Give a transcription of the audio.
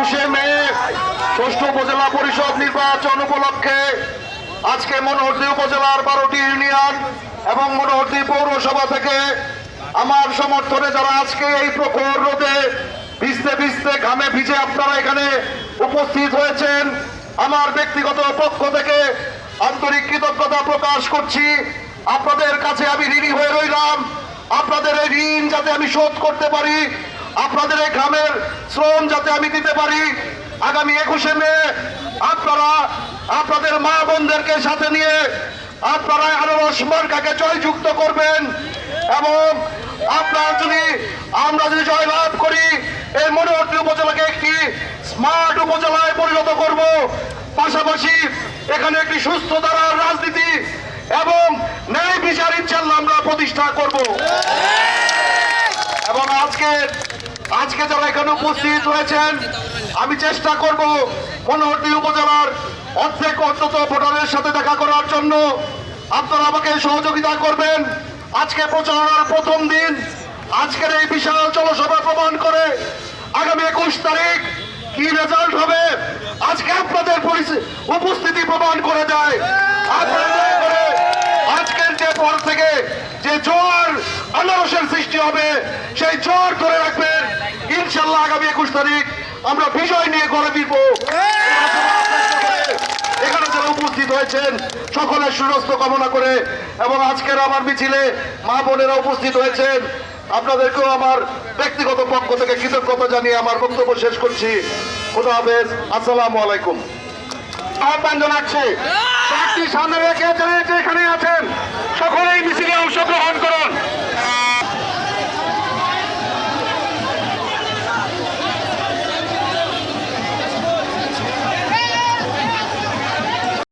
একুশে মে ষষ্ঠ উপজেলা পরিষদ নির্বাচন উপলক্ষে আজকে মনোহরদী উপজেলার বারোটি ইউনিয়ন এবং মনোহরদী পৌরসভা থেকে আমার সমর্থনে যারা আজকে এই প্রখর রোদে ভিজতে ভিজতে ঘামে ভিজে আপনারা এখানে উপস্থিত হয়েছেন, আমার ব্যক্তিগত পক্ষ থেকে আন্তরিক কৃতজ্ঞতা প্রকাশ করছি। আপনাদের কাছে আমি ঋণী হয়ে রইলাম। আপনাদের এই ঋণ যাতে আমি শোধ করতে পারি আপনাদের এই গ্রামের শ্রম যাতে আমি দিতে পারি, আগামী একুশে মে আপনারা, আপনাদের মা বোনদেরকে সাথে নিয়ে আপনারা আনারস মার্কাকে জয়যুক্ত করবেন এবং আপনার যদি, আমরা যদি জয়লাভ করি, এই মনোহরী উপজেলাকে একটি স্মার্ট উপজেলায় পরিণত করব। পাশাপাশি এখানে একটি সুস্থ ধারার রাজনীতি এবং ন্যায় বিচার ইনশাল্লাহ আমরা প্রতিষ্ঠা করব। আজকে আজকে যারা এখানে উপস্থিত হয়েছেন, আমি চেষ্টা করব মনোহরদী উপজেলার অর্ধেক অন্তত ভোটারের সাথে দেখা করার জন্য। আপনারা আমাকে সহযোগিতা করবেন। আজকে প্রচারণার প্রথম দিন। আজকের এই বিশাল জনসভা প্রমাণ করে আগামী একুশ তারিখ কি রেজাল্ট হবে, আজকে আপনাদের উপস্থিতি প্রমাণ করে দেয়। আপনারা দয়া করে আজকের যে পর থেকে যে জ্বর আনারসের সৃষ্টি হবে, সেই জ্বর ধরে রাখবেন। ইনশাল্লাহ আগামী একুশ তারিখ আমরা বিজয় নিয়ে গড়ে দিব এখানে যারা উপস্থিত হয়েছেন, সকলের সুস্বাস্থ্য কামনা করে এবং আজকের আমার মিছিলে মা বোনেরা উপস্থিত হয়েছেন। আপনাদেরকেও আমার ব্যক্তিগত পক্ষ থেকে কৃতজ্ঞতা জানিয়ে আমার বক্তব্য শেষ করছি। খুদা হাফেজ, আসসালামু আলাইকুম। আহ্বান জানাচ্ছে সামনে রেখে এখানে আছেন।